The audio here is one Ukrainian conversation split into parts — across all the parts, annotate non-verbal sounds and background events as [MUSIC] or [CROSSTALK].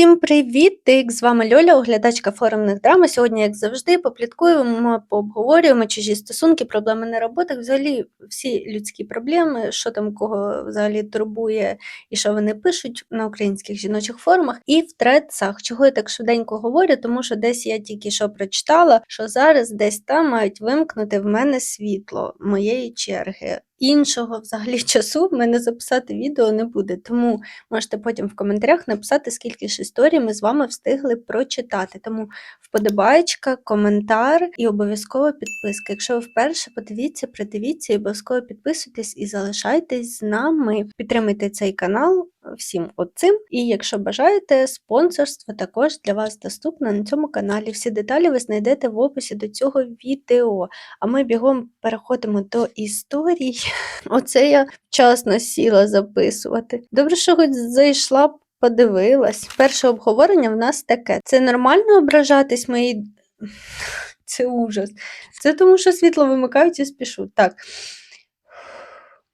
Всім привіт! З вами Льоля, оглядачка форумних драм. Сьогодні, як завжди, попліткуємо, пообговорюємо чужі стосунки, проблеми на роботах, взагалі всі людські проблеми, що там кого взагалі турбує і що вони пишуть на українських жіночих форумах і в тредсах. Чого я так швиденько говорю? Тому що десь я тільки що прочитала, що зараз десь там мають вимкнути в мене світло моєї черги. Іншого взагалі [LAUGHS] часу в мене записати відео не буде, тому можете потім в коментарях написати, скільки ж історій ми з вами встигли прочитати. Тому вподобайка, коментар і обов'язково підписка. Якщо ви вперше подивіться, придивіться і обов'язково підписуйтесь і залишайтесь з нами. Підтримайте цей канал всім оцим. І якщо бажаєте, спонсорство також для вас доступне на цьому каналі. Всі деталі ви знайдете в описі до цього відео. А ми бігом переходимо до історій. [LAUGHS] Оце я вчасно сіла записувати. Добре, що хоч зайшла, подивилась. Перше обговорення в нас таке: це нормально ображатись моїй. [LAUGHS] Це ужас. Це тому, що світло вимикають і спішу. Так.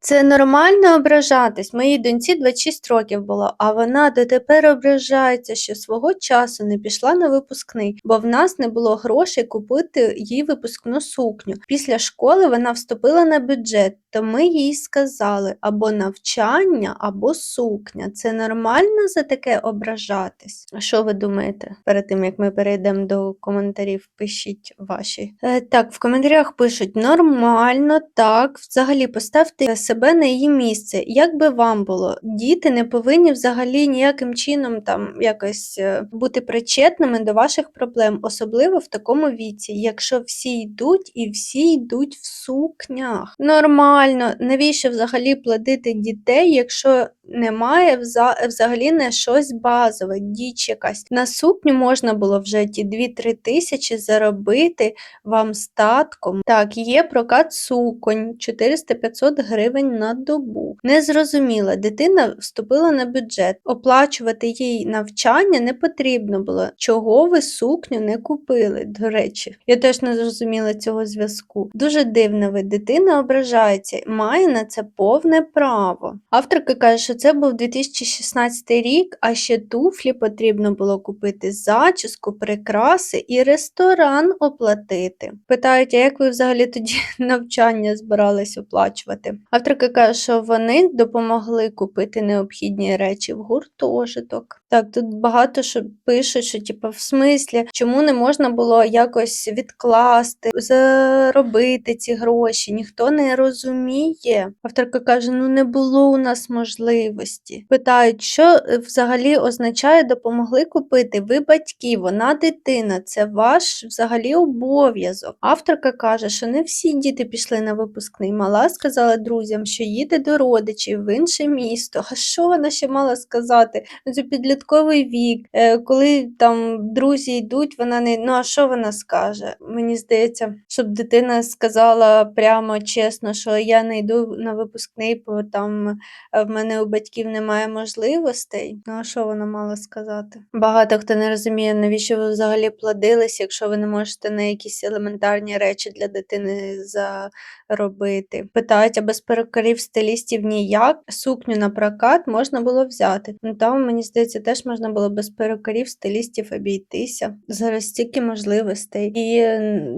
Це нормально ображатись. Моїй доньці 26 років було, а вона дотепер ображається, що свого часу не пішла на випускний, бо в нас не було грошей купити їй випускну сукню. Після школи вона вступила на бюджет, то ми їй сказали або навчання, або сукня. Це нормально за таке ображатись? А що ви думаєте? Перед тим як ми перейдемо до коментарів, пишіть ваші. Е, так, в коментарях пишуть нормально, так. Взагалі поставте себе на її місце. Як би вам було? Діти не повинні взагалі ніяким чином там якось е, бути причетними до ваших проблем, особливо в такому віці, якщо всі йдуть і всі йдуть в сукнях. Нормально, навіщо взагалі плодити дітей, якщо немає взагалі не щось базове, діч якась. На сукню можна було вже ті 2-3 тисячі заробити вам статком. Так, є прокат суконь 400-500 гривень на добу. Незрозуміла, дитина вступила на бюджет. Оплачувати їй навчання не потрібно було. Чого ви сукню не купили? До речі, я теж не зрозуміла цього зв'язку. Дуже дивно ви, дитина ображається, має на це повне право. Авторка каже, що це був 2016 рік, а ще туфлі потрібно було купити, зачіску, прикраси і ресторан оплатити. Питають, а як ви взагалі тоді [LAUGHS] навчання збирались оплачувати? Авторка каже, що вони допомогли купити необхідні речі в гуртожиток. Так, тут багато що пишуть, що типу, в смислі, чому не можна було якось відкласти, заробити ці гроші, ніхто не розуміє. Авторка каже: ну не було у нас можливості. Питають, що взагалі означає допомогли купити. Ви батьки, вона дитина, це ваш взагалі обов'язок. Авторка каже, що не всі діти пішли на випускний. Мала сказала друзям, що їде до родичів в інше місто. А що вона ще мала сказати? Це підлітковий вік, е, коли там друзі йдуть, вона не ну а що вона скаже? Мені здається, щоб дитина сказала прямо чесно, що я не йду на випускний, бо там е, в мене у батьків немає можливостей. Ну а що вона мала сказати? Багато хто не розуміє, навіщо ви взагалі плодились, якщо ви не можете на якісь елементарні речі для дитини заробити. Питають, а без перукарів стилістів ніяк сукню на прокат можна було взяти. Ну там, мені здається, теж можна було без перукарів стилістів обійтися. Зараз стільки можливостей. І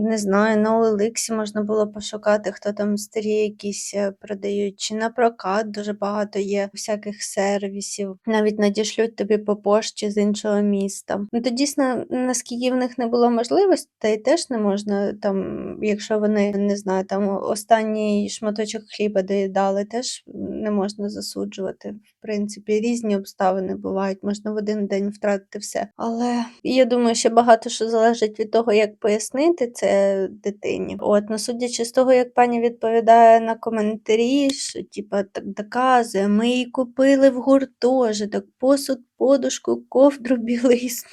не знаю, на OLX можна було пошукати, хто там старі якісь е, продають, чи на прокат дуже багато є всяких сервісів. Навіть надішлють тобі по пошті з іншого міста. Ну то дійсно, наскільки в них не було можливостей, теж не можна там, якщо вони не знаю, там останній шматочок хліба доїдали, теж не можна засуджувати. В принципі, різні обставини бувають, можна в один день втратити все. Але я думаю, що багато що залежить від того, як пояснити це дитині. От, ну судячи з того, як пані відповідає на коментарі, що типа так доказує, ми її купили в гуртожиток, посуд, подушку, ковдру білизну.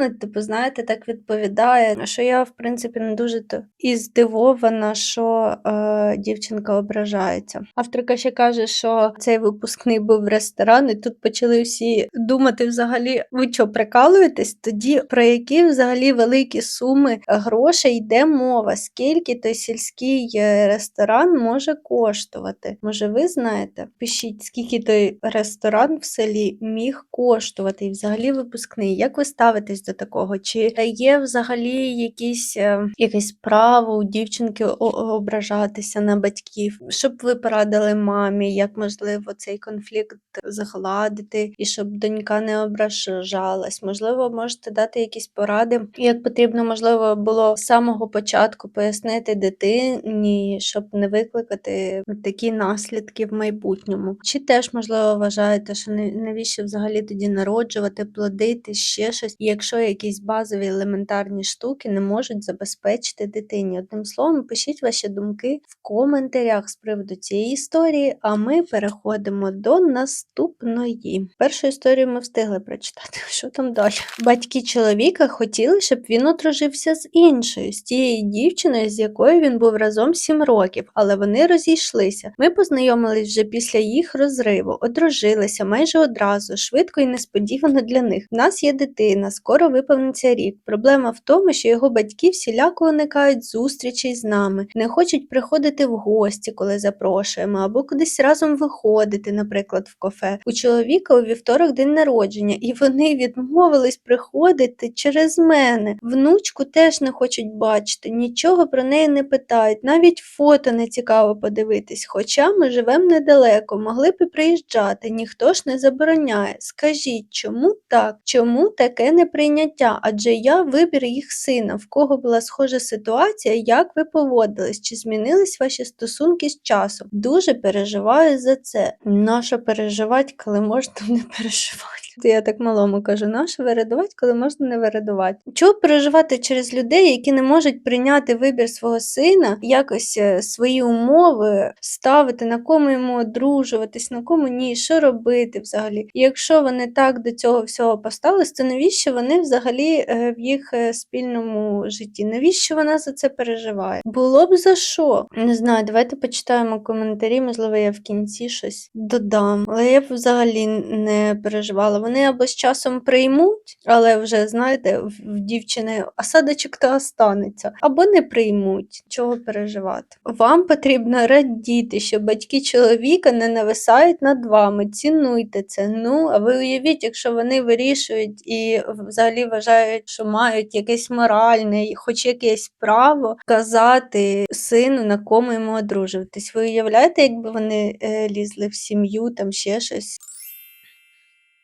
Ну, типу, знаєте, так відповідає, що я, в принципі, не дуже то і здивована, що е, дівчинка ображається. Авторка ще каже, що цей випускний був в ресторан, і тут почали всі думати взагалі, ви що, прикалуєтесь? Тоді про які взагалі великі суми грошей йде мова? Скільки той сільський е, ресторан може коштувати? Може, ви знаєте? Пишіть, скільки той ресторан в селі міг коштувати, і взагалі випускний. Як ви ставитесь до такого? Чи є взагалі якісь, е, якесь право у дівчинки ображатися на батьків? Щоб ви порадили мамі, як можливо цей конфлікт загладити, і щоб донька не ображалась? Можливо, можете дати якісь поради, як потрібно, можливо, було з самого початку пояснити дитині, щоб не викликати такі наслідки в майбутньому. Чи теж, можливо, вважаєте, що навіщо взагалі тоді народжувати, плодити, ще щось, якщо якісь базові елементарні штуки не можуть забезпечити дитині? Одним словом, пишіть ваші думки в коментарях з приводу цієї історії, а ми переходимо до наступної. Першу історію ми встигли прочитати. [LAUGHS] Що там далі? Батьки чоловіка хотіли, щоб він одружився з іншою, з тією дівчиною, з якою він був разом 7 років, але вони розійшлися. Ми познайомились вже після їх розриву, одружилися майже одразу, швидко і несподівано для них. У нас є дитина, скоро виповниться рік. Проблема в тому, що його батьки всіляко уникають зустрічей з нами, не хочуть приходити в гості, коли запрошуємо, або кудись разом виходити, наприклад, в кафе. У чоловіка у вівторок день народження, і вони відмовились приходити через мене. Внучку теж не хочуть бачити, нічого про неї не питають, навіть фото не цікаво подивитись. Хоча ми живемо недалеко, могли б і приїжджати, ніхто ж не забороняє. Скажіть, чому так? Чому таке неприйняття? Адже я вибір їх сина, в кого була схожа ситуація, як ви поводились, чи змінились ваші стосунки з часом? Дуже переживаю за це. Нащо переживати, коли можна [LAUGHS] не переживати? Я так малому кажу, нащо вирадувати, коли можна не вирадувати? Чого переживати через людей, які не можуть прийняти вибір свого сина, якось е, свої умови ставити, на кому йому одружуватись, на кому ні, що робити взагалі? І якщо вони так до цього всього поставились, то навіщо вони взагалі е, в їх е, спільному житті? Навіщо вона за це переживає? Було б за що? Не знаю, давайте почитаємо коментарі, можливо, я в кінці щось додам. Але я б взагалі не переживала. Вони або з часом приймуть, але вже знаєте, в дівчини осадочок то останеться, або не приймуть. Чого переживати? Вам потрібно радіти, що батьки чоловіка не нависають над вами. Цінуйте це. Ну, а ви уявіть, якщо вони вирішують і взагалі вважають, що мають якесь моральне, хоч якесь право казати сину, на кому йому одружуватись. Ви уявляєте, якби вони е, лізли в сім'ю, там ще щось.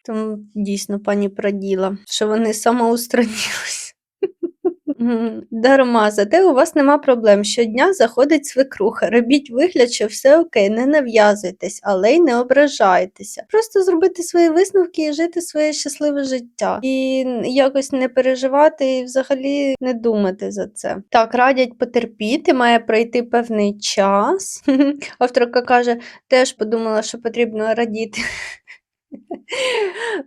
Тому дійсно пані праділа, що вони самоустранились. Мгм. Дарма, зате у вас нема проблем. Щодня заходить свекруха. Робіть вигляд, що все окей, не нав'язуйтесь, але й не ображайтеся. Просто зробити свої висновки і жити своє щасливе життя. І якось не переживати і взагалі не думати за це. Так, радять потерпіти, має пройти певний час. [LAUGHS] Авторка каже, теж подумала, що потрібно радіти.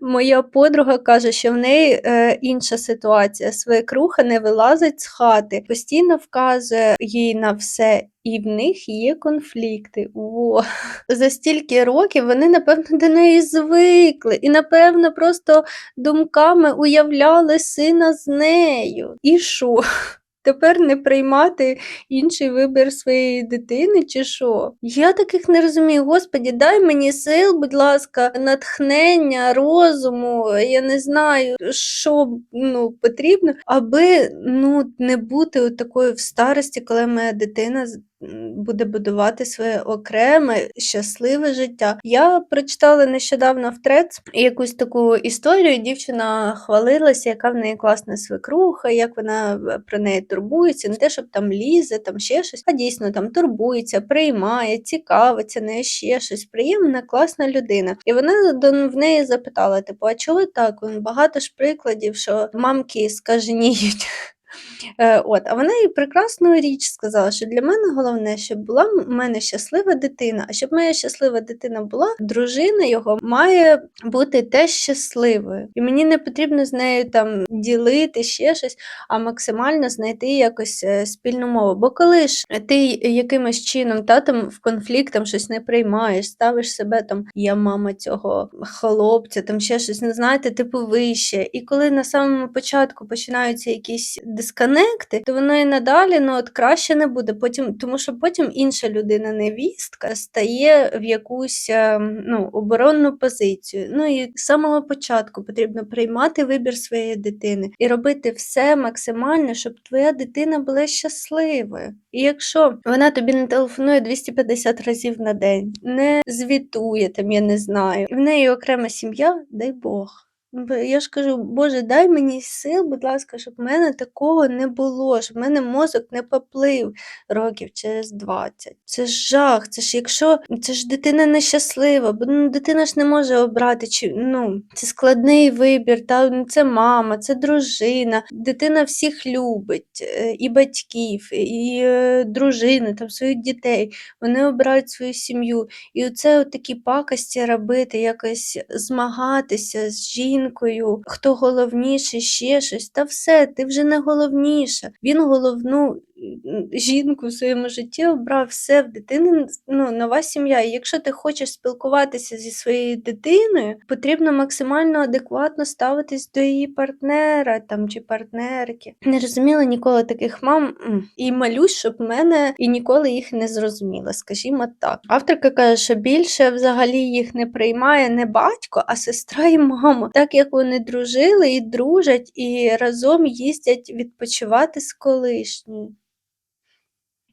Моя подруга каже, що в неї е, інша ситуація. Свекруха не вилазить з хати, постійно вказує їй на все, і в них є конфлікти. Во. За стільки років вони, напевно, до неї звикли, і, напевно, просто думками уявляли сина з нею. І що? Тепер не приймати інший вибір своєї дитини, чи що? Я таких не розумію. Господі, дай мені сил, будь ласка, натхнення, розуму. Я не знаю, що ну, потрібно, аби ну, не бути такою в старості, коли моя дитина буде будувати своє окреме щасливе життя. Я прочитала нещодавно в Трец якусь таку історію. Дівчина хвалилася, яка в неї класна свекруха, як вона е, про неї турбується, не те, щоб там лізе, там ще щось, а дійсно там турбується, приймає, цікавиться, нею ще щось. Приємна, класна людина. І вона в неї запитала: типу, а чого так? Вон Багато ж прикладів, що мамки скаженіють. [LAUGHS] Е, от, а вона їй прекрасну річ сказала, що для мене головне, щоб була в мене щаслива дитина. А щоб моя щаслива дитина була, дружина його має бути теж щасливою. І мені не потрібно з нею там ділити ще щось, а максимально знайти якось е, спільну мову. Бо коли ж ти якимось чином та там в конфліктом щось не приймаєш, ставиш себе там, я мама цього хлопця, там ще щось, не знаєте, типу вище. І коли на самому початку починаються якісь дисконекти, то воно і надалі ну, от краще не буде. Потім, тому що потім інша людина, невістка, стає в якусь е, ну, оборонну позицію. Ну і з самого початку потрібно приймати вибір своєї дитини і робити все максимально, щоб твоя дитина була щасливою. І якщо вона тобі не телефонує 250 разів на день, не звітує там, я не знаю, в неї окрема сім'я, дай Бог. Я ж кажу, Боже, дай мені сил, будь ласка, щоб в мене такого не було, щоб в мене мозок не поплив років через 20. Це ж жах, це ж якщо це ж дитина нещаслива, бо ну, дитина ж не може обрати, чи ну це складний вибір, та ну, це мама, це дружина. Дитина всіх любить, е, і батьків, і е, дружини, там своїх дітей. Вони обирають свою сім'ю. І оце от такі пакості робити, якось змагатися з жінкою, хто головніший, ще щось. Та все, ти вже не головніша. Він головну жінку в своєму житті обрав все в дитини ну, нова сім'я. І якщо ти хочеш спілкуватися зі своєю дитиною, потрібно максимально адекватно ставитись до її партнера там чи партнерки. Не розуміла ніколи таких мам і молюсь, щоб мене і ніколи їх не зрозуміла, скажімо так. Авторка каже, що більше взагалі їх не приймає не батько, а сестра і мама, так як вони дружили і дружать, і разом їздять відпочивати з колишньою.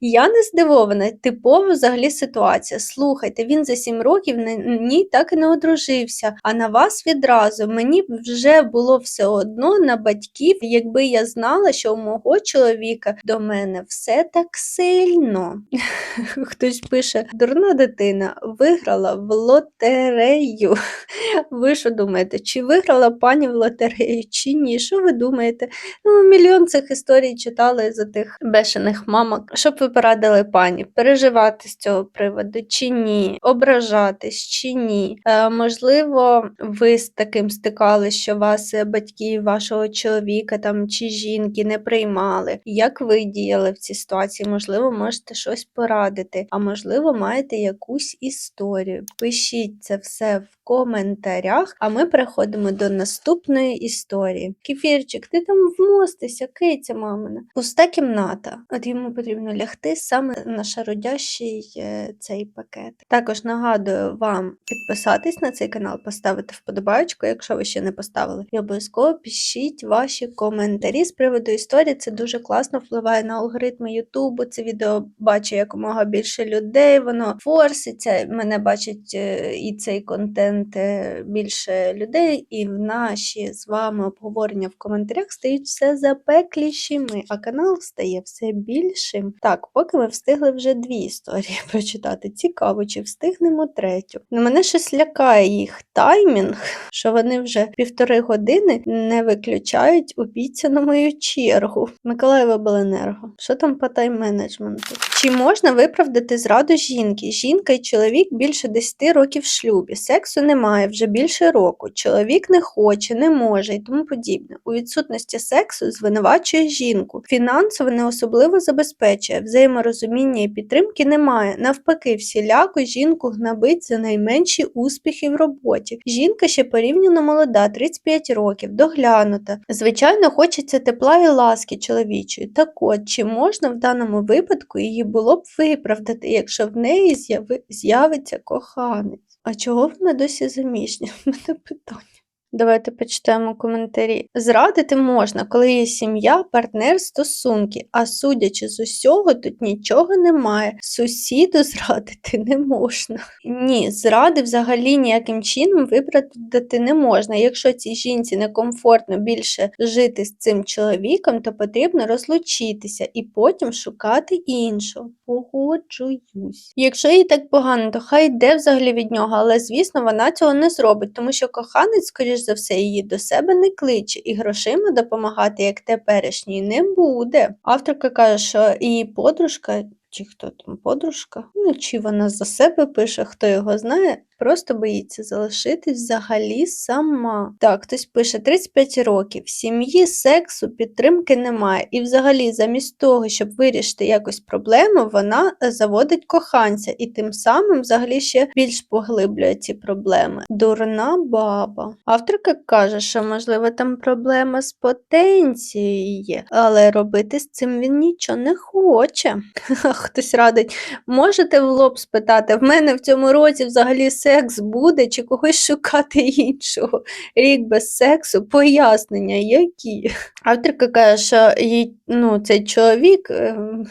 Я не здивована, типова взагалі ситуація. Слухайте, він за сім років на ній так і не одружився, а на вас відразу мені вже було все одно на батьків, якби я знала, що у мого чоловіка до мене все так сильно. [LAUGHS] Хтось пише: дурна дитина виграла в лотерею. [LAUGHS] Ви що думаєте, чи виграла пані в лотерею, чи ні? Що ви думаєте? Ну, мільйон цих історій читали за тих бешених мамок. Що б ви порадили пані? Переживати з цього приводу чи ні? Ображатись чи ні? Е, можливо, ви з таким стикались, що вас е, батьки вашого чоловіка там чи жінки не приймали. Як ви діяли в цій ситуації? Можливо, можете щось порадити, а можливо, маєте якусь історію. Пишіть це все в коментарях, а ми переходимо до наступної історії. Кефірчик, ти там вмостися, киця мамина. Пуста кімната. От йому потрібно лягти саме на шародящий е, цей пакет. Також нагадую вам підписатись на цей канал, поставити вподобайку, якщо ви ще не поставили. І обов'язково пишіть ваші коментарі з приводу історії. Це дуже класно впливає на алгоритми Ютубу. Це відео бачить якомога більше людей, воно форситься, мене бачить е, і цей контент е, більше людей, і в наші з вами обговорення в коментарях стають все запеклішими, а канал стає все більшим. Так, поки ми встигли вже дві історії [LAUGHS] прочитати. Цікаво, чи встигнемо третю. Ну, мене щось лякає їх таймінг, [LAUGHS] що вони вже півтори години не виключають обіцяну мою чергу. Миколаєва Беленерго. Що там по тайм-менеджменту? Чи можна виправдати зраду жінки? Жінка і чоловік більше 10 років в шлюбі. Сексу немає вже більше року. Чоловік не хоче, не може і тому подібне. У відсутності сексу звинувачує жінку. Фінансово не особливо забезпечує, взаєморозуміння і підтримки немає. Навпаки, всіляко жінку гнабить за найменші успіхи в роботі. Жінка ще порівняно молода, 35 років, доглянута. Звичайно, хочеться тепла і ласки чоловічої. Так от, чи можна в даному випадку її було б виправдати, якщо в неї з'яви- з'явиться коханець? А чого вона досі заміжня? [LAUGHS] Мене питання. Давайте почитаємо коментарі. Зрадити можна, коли є сім'я, партнер, стосунки, а судячи з усього, тут нічого немає. Сусіду зрадити не можна. Ні, зради взагалі ніяким чином виправдати не можна. Якщо цій жінці некомфортно більше жити з цим чоловіком, то потрібно розлучитися і потім шукати іншого. Погоджуюсь. Якщо їй так погано, то хай йде взагалі від нього, але звісно, вона цього не зробить, тому що коханець, скоріш за все, її до себе не кличе, і грошима допомагати, як теперішній, не буде. Авторка каже, що її подружка. Чи хто там подружка? Ну, чи вона за себе пише, хто його знає, просто боїться залишитись взагалі сама. Так, хтось пише 35 років, сім'ї сексу підтримки немає. І взагалі, замість того, щоб вирішити якось проблему, вона е, заводить коханця і тим самим взагалі ще більш поглиблює ці проблеми. Дурна баба. Авторка каже, що можливо там проблема з потенцією але робити з цим він нічого не хоче. [LAUGHS] Хтось радить. Можете в лоб спитати, в мене в цьому році взагалі секс буде чи когось шукати іншого? Рік без сексу, пояснення які. Авторка каже, що їй, ну, цей чоловік ем,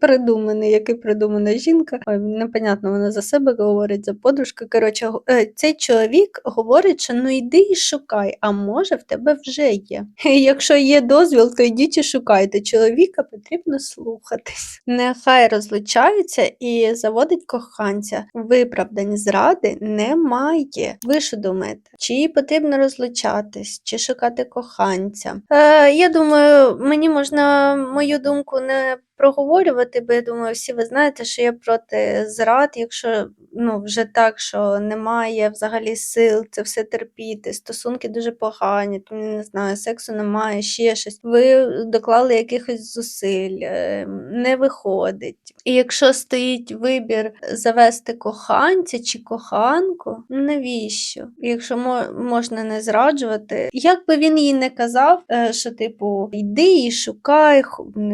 придуманий, який придумана жінка. Непонятно, вона за себе говорить, за подружку. Коротше, е, цей чоловік говорить, що ну йди і шукай, а може в тебе вже є. Якщо є дозвіл, то йдіть і шукайте. Чоловіка потрібно слухатись. Нехай розлучаються і заводить коханця. Виправдань зради немає. Ви що думаєте? Чи їй потрібно розлучатись, чи шукати коханця? Е, я думаю, мені можна мою думку не проговорювати, бо я думаю, всі ви знаєте, що я проти зрад, якщо ну, вже так, що немає взагалі сил це все терпіти, стосунки дуже погані, там, не знаю, сексу немає, ще щось. Ви доклали якихось зусиль, е, не виходить. І якщо стоїть вибір завести коханця чи коханку, навіщо? Якщо мо- можна не зраджувати, як би він їй не казав, е, що типу йди і шукай,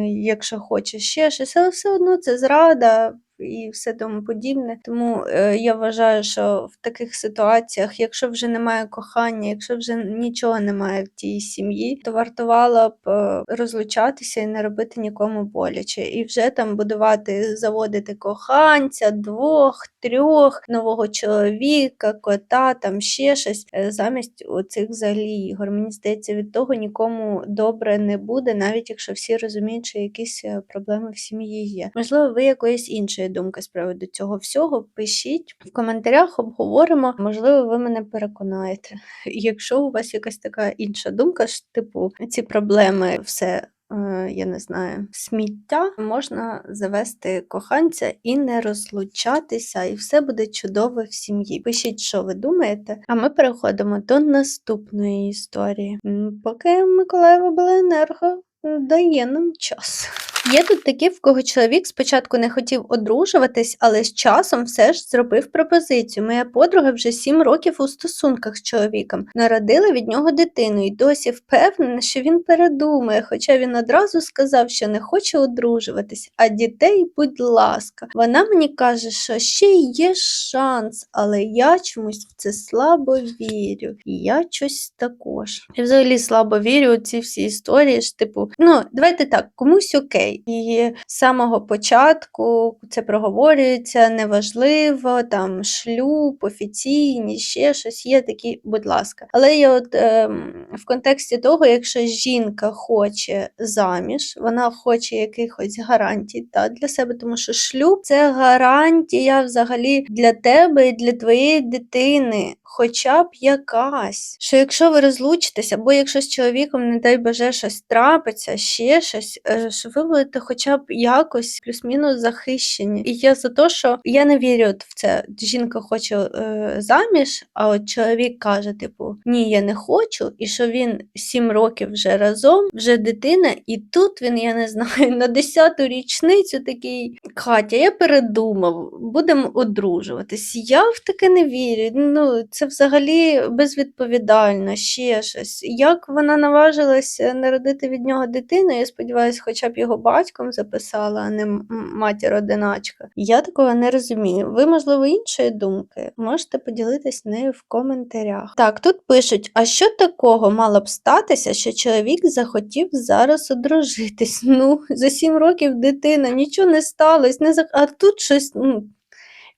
якщо хочеш ще щось, але все одно це зрада. І все тому подібне. Тому е, я вважаю, що в таких ситуаціях, якщо вже немає кохання, якщо вже нічого немає в тій сім'ї, то вартувало б е, розлучатися і не робити нікому боляче. І вже там будувати, заводити коханця, двох, трьох, нового чоловіка, кота, там ще щось, е, замість оцих взагалі ігор. Мені здається, від того нікому добре не буде, навіть якщо всі розуміють, що якісь е, проблеми в сім'ї є. Можливо, ви якоїсь іншої думки з приводу цього всього. Пишіть в коментарях, обговоримо. Можливо, ви мене переконаєте. [LAUGHS] Якщо у вас якась така інша думка, ж типу ці проблеми все. е, Я не знаю, сміття можна завести коханця і не розлучатися, і все буде чудово в сім'ї. Пишіть, що ви думаєте. А ми переходимо до наступної історії. Поки Миколаєва Беленерго дає нам час. Є тут такі, в кого чоловік спочатку не хотів одружуватись, але з часом все ж зробив пропозицію. Моя подруга вже сім років у стосунках з чоловіком, народила від нього дитину і досі впевнена, що він передумає, хоча він одразу сказав, що не хоче одружуватись, а дітей, будь ласка. Вона мені каже, що ще є шанс, але я чомусь в це слабо вірю. І я щось також. Я взагалі слабо вірю у ці всі історії. ж, Типу, ну давайте так, комусь окей. І з самого початку це проговорюється неважливо, там шлюб, офіційні, ще щось є такі, будь ласка. Але я от ем, в контексті того, якщо жінка хоче заміж, вона хоче якихось гарантій та, для себе, тому що шлюб це гарантія взагалі для тебе і для твоєї дитини. Хоча б якась, що якщо ви розлучитесь, або якщо з чоловіком, не дай боже, щось трапиться, ще щось, е, що ви будете хоча б якось плюс-мінус захищені. І я за те, що я не вірю в це. Жінка хоче е, заміж, а от чоловік каже, типу, ні, я не хочу, і що він сім років вже разом, вже дитина, і тут він, я не знаю, на десяту річницю такий Катя, я передумав, будемо одружуватись. Я в таке не вірю. Ну, це взагалі безвідповідально, ще щось. Як вона наважилася народити від нього дитину, я сподіваюся, хоча б його батьком записала, а не матір-одиначка. Я такого не розумію. Ви, можливо, іншої думки? Можете поділитись нею в коментарях. Так, тут пишуть: а що такого мало б статися, що чоловік захотів зараз одружитись? [LAUGHS] Ну, за сім років дитина, нічого не сталося, не за... а тут щось. Ну,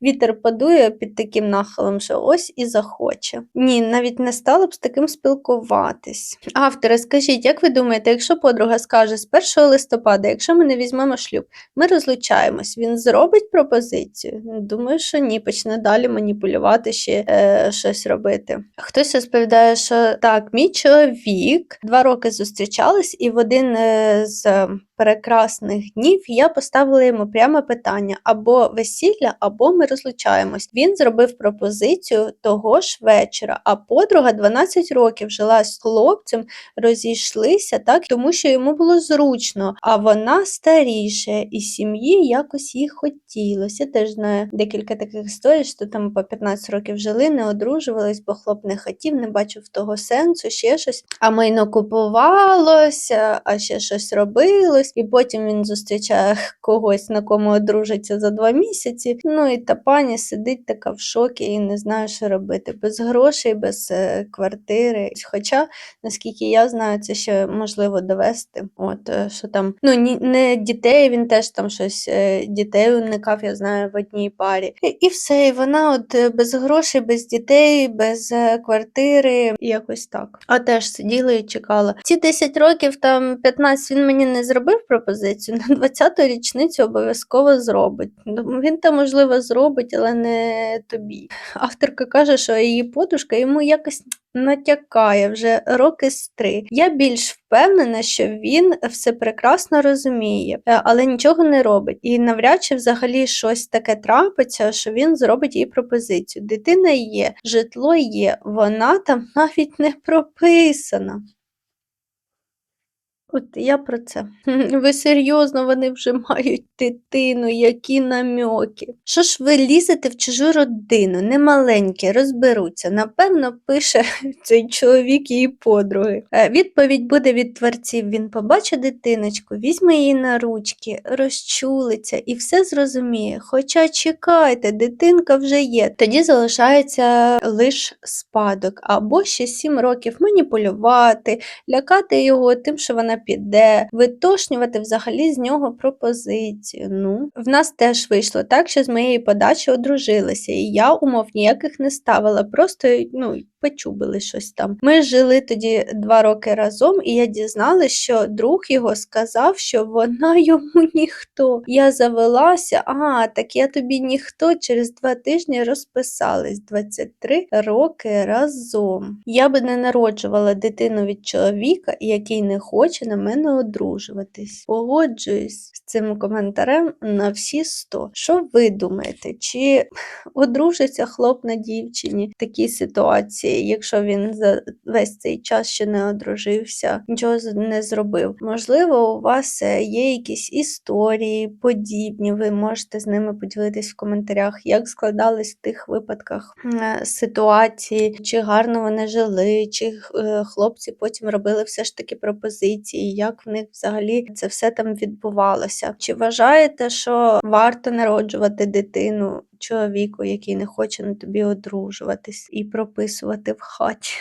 вітер подує під таким нахилом, що ось і захоче. Ні, навіть не стала б з таким спілкуватись. Автори, скажіть, як ви думаєте, якщо подруга скаже з 1 листопада, якщо ми не візьмемо шлюб, ми розлучаємось, він зробить пропозицію? Думаю, що ні, почне далі маніпулювати ще е, щось робити. Хтось розповідає, що так, мій чоловік два роки зустрічались, і в один е, з прекрасних днів я поставила йому пряме питання: або весілля, або ми розлучаємось. Він зробив пропозицію того ж вечора, а подруга 12 років жила з хлопцем, розійшлися так, тому що йому було зручно, а вона старіша, і сім'ї якось їй хотілося. Я теж знаю декілька таких історій, що там по 15 років жили, не одружувались, бо хлоп не хотів, не бачив того сенсу, ще щось. А майно купувалося, а ще щось робилось, і потім він зустрічає когось, на кому одружиться за два місяці. Ну і та пані сидить така в шокі і не знає, що робити. Без грошей, без е, квартири. Хоча, наскільки я знаю, це ще можливо довести. От е, що там, ну ні, не дітей, він теж там щось е, дітей уникав, я знаю, в одній парі. І, і все, і вона от без грошей, без дітей, без квартири, якось так. А теж сиділа і чекала. Ці 10 років, там 15 він мені не зробив пропозицію. На 20-ту річницю обов'язково зробить. Ну, Він там, можливо, зробить, але не тобі. Авторка каже, що її подушка йому якось натякає вже роки з три. Я більш впевнена, що він все прекрасно розуміє, е, але нічого не робить. І навряд чи взагалі щось таке трапиться, що він зробить їй пропозицію. Дитина є, житло є, вона там навіть не прописана. От я про це. [LAUGHS] Ви серйозно, вони вже мають дитину, які намьоки. Що ж ви лізете в чужу родину, немаленькі, розберуться. Напевно, пише [LAUGHS] цей чоловік її подруги. Е, Відповідь буде від творців. Він побачить дитиночку, візьме її на ручки, розчулиться і все зрозуміє. Хоча чекайте, дитинка вже є. Тоді залишається лише спадок, або ще сім років маніпулювати, лякати його тим, що вона піде, витошнювати взагалі з нього пропозицію. Ну, в нас теж вийшло так, що з моєї подачі одружилися, і я умов ніяких не ставила, просто ну, почубили щось там. Ми жили тоді два роки разом, і я дізналась, що друг його сказав, що вона [LAUGHS] йому ніхто. Я завелася, а так я тобі ніхто. Через два тижні розписались 23 роки разом. Я би не народжувала дитину від чоловіка, який не хоче на мене одружуватись. Погоджуюсь з цим коментарем на всі 100. Що ви думаєте? Чи [LAUGHS] одружиться хлоп на дівчині в такій ситуації, якщо він за весь цей час ще не одружився, нічого не зробив? Можливо, у вас е, є якісь історії подібні, ви можете з ними поділитись в коментарях, як складались в тих випадках е, ситуації, чи гарно вони жили, чи е, хлопці потім робили все ж таки пропозиції, як в них взагалі це все там відбувалося. Чи вважаєте, що варто народжувати дитину чоловіку, який не хоче на тобі одружуватись і прописувати в хаті?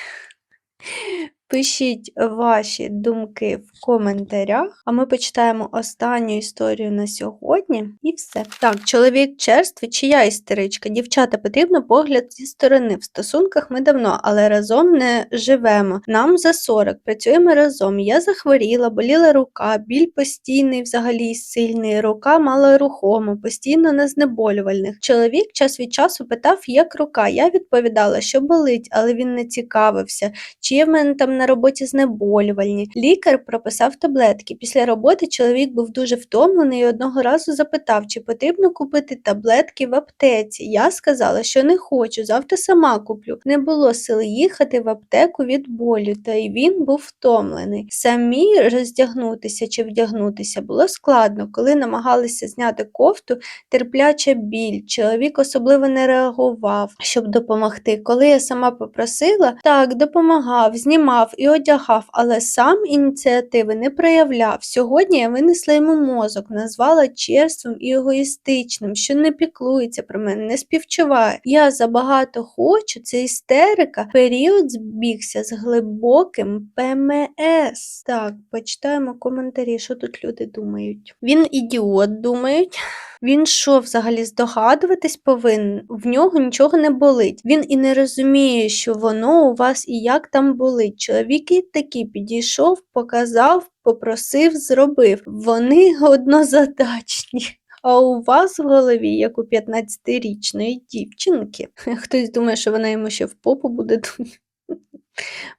Пишіть ваші думки в коментарях, а ми почитаємо останню історію на сьогодні і все. Так, чоловік черствий чи я істеричка? Дівчата, потрібно погляд зі сторони. В стосунках ми давно, але разом не живемо. Нам за 40, працюємо разом. Я захворіла, боліла рука, біль постійний, взагалі сильний, рука малорухома, постійно на знеболювальних. Чоловік час від часу питав, як рука. Я відповідала, що болить, але він не цікавився, чи є в мене там на роботі знеболювальні. Лікар прописав таблетки. Після роботи чоловік був дуже втомлений і одного разу запитав, чи потрібно купити таблетки в аптеці. Я сказала, що не хочу, завтра сама куплю. Не було сили їхати в аптеку від болю, та й він був втомлений. Самі роздягнутися чи вдягнутися було складно. Коли намагалися зняти кофту, терпляча біль. Чоловік особливо не реагував, щоб допомогти. Коли я сама попросила, так, допомагав, знімав допомагав і одягав, але сам ініціативи не проявляв. Сьогодні я винесла йому мозок, назвала черствим і егоїстичним, що не піклується про мене, не співчуває. Я забагато хочу, це істерика. Період збігся з глибоким ПМС. Так, почитаємо коментарі, що тут люди думають. Він ідіот, думають. Він що взагалі здогадуватись повинен? В нього нічого не болить. Він і не розуміє, що воно у вас і як там болить. Чоловік і такий підійшов, показав, попросив, зробив. Вони однозадачні. А у вас в голові, як у 15-річної дівчинки. Хтось думає, що вона йому ще в попу буде дути.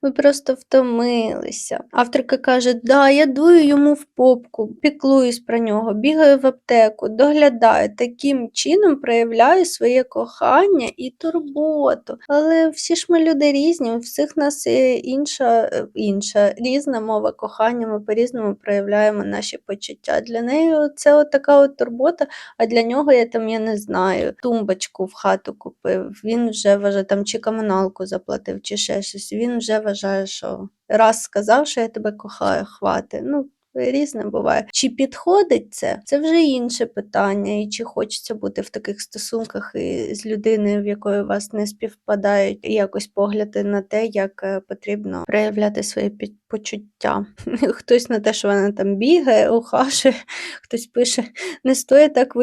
Ми просто втомилися. Авторка каже: Да, я дую йому в попку, піклуюсь про нього, бігаю в аптеку, доглядаю, таким чином проявляю своє кохання і турботу. Але всі ж ми люди різні, у всіх нас інша, е, інша різна мова кохання, ми по-різному проявляємо наші почуття. Для неї це така от турбота, а для нього я там, я не знаю, тумбочку в хату купив. Він вже вважає там чи комуналку заплатив, чи ще щось. Вже вважає, що раз сказав, що я тебе кохаю, хвати. Ну, різне буває. Чи підходить це? Це вже інше питання. І чи хочеться бути в таких стосунках з людиною, в якої вас не співпадають якось погляди на те, як е, потрібно проявляти під- почуття. [LAUGHS] Хтось на те, що вона там бігає, ухашує, [LAUGHS] хтось пише, не стоїть так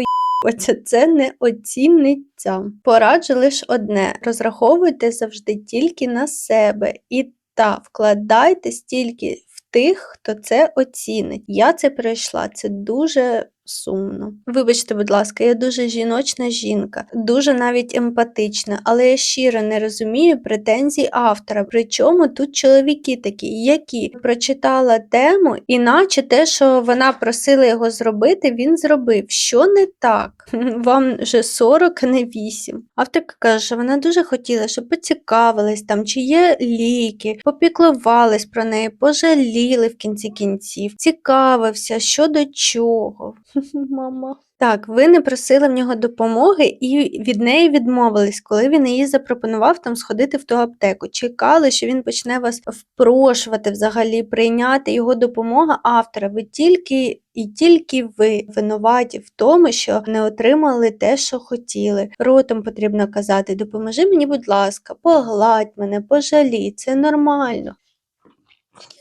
Оце це не оціниться. Пораджу лише одне: розраховуйте завжди тільки на себе і та вкладайте стільки в тих, хто це оцінить. Я це пройшла, це дуже сумно. Вибачте, будь ласка, я дуже жіночна жінка, дуже навіть емпатична, але я щиро не розумію претензій автора. Причому тут чоловіки такі, які прочитала тему, іначе те, що вона просила його зробити, він зробив. Що не так? [LAUGHS] Вам вже 40, не 8. Авторка каже, що вона дуже хотіла, щоб поцікавились там, чи є ліки, попіклувались про неї, пожаліли в кінці кінців, цікавився, що до чого. [LAUGHS] Мама. Так, ви не просили в нього допомоги і від неї відмовились, коли він їй запропонував там сходити в ту аптеку. Чекали, що він почне вас впрошувати взагалі, прийняти його допомога автора. Ви тільки і тільки ви винуваті в тому, що не отримали те, що хотіли. Ротом потрібно казати: допоможи мені, будь ласка, погладь мене, пожалій, це нормально.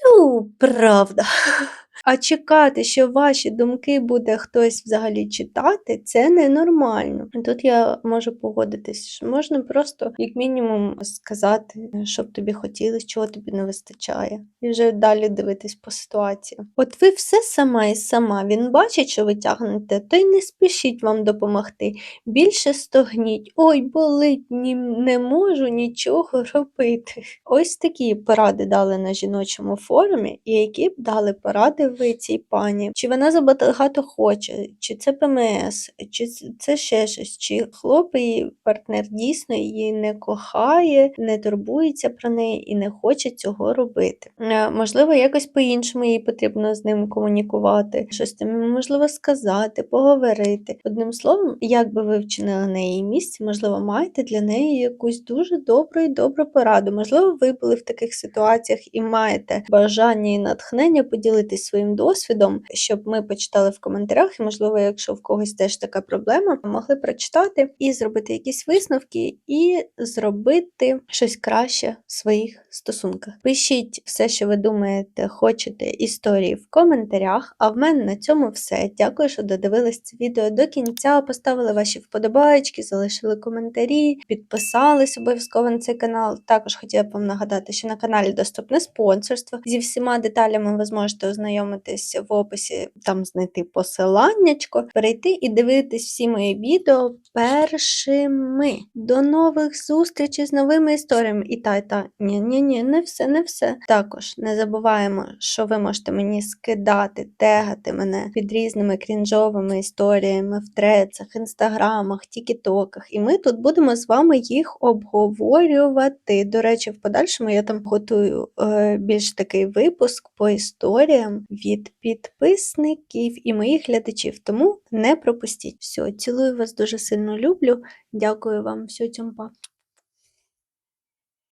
Ну, правда. [LAUGHS] А чекати, що ваші думки буде хтось взагалі читати, це ненормально. Тут я можу погодитись, що можна просто, як мінімум, сказати, що б тобі хотілося, чого тобі не вистачає, і вже далі дивитись по ситуації. От ви все сама і сама. Він бачить, що ви тягнете, то й не спішіть вам допомогти. Більше стогніть, ой, болить, ні, не можу нічого робити. Ось такі поради дали на жіночому форумі, і які б дали поради ви цій пані. Чи вона забагато хоче, чи це ПМС, чи це ще щось, чи хлоп її партнер дійсно її не кохає, не турбується про неї і не хоче цього робити. Е, Можливо, якось по-іншому їй потрібно з ним комунікувати, щось там можливо сказати, поговорити. Одним словом, як би ви вчинили на її місці, можливо, маєте для неї якусь дуже добру і добру пораду. Можливо, ви були в таких ситуаціях і маєте бажання і натхнення поділитись своїм досвідом, щоб ми почитали в коментарях, і, можливо, якщо в когось теж така проблема, могли прочитати і зробити якісь висновки, і зробити щось краще в своїх стосунках. Пишіть все, що ви думаєте, хочете історії в коментарях. А в мене на цьому все. Дякую, що додивились це відео до кінця. Поставили ваші вподобайки, залишили коментарі, підписались обов'язково на цей канал. Також хотіла б вам нагадати, що на каналі доступне спонсорство. Зі всіма деталями ви зможете ознайомитись в описі, там знайти посиланнячко, перейти і дивитись всі мої відео першими. До нових зустрічей з новими історіями. І та, і та, ні, ні, ні, не все, не все. Також не забуваємо, що ви можете мені скидати, тегати мене під різними крінжовими історіями в трецах, інстаграмах, тікітоках. І ми тут будемо з вами їх обговорювати. До речі, в подальшому я там готую е, більш такий випуск по історіям від підписників і моїх глядачів. Тому не пропустіть. Все, цілую вас дуже сильно люблю. Дякую вам, все, цьому па.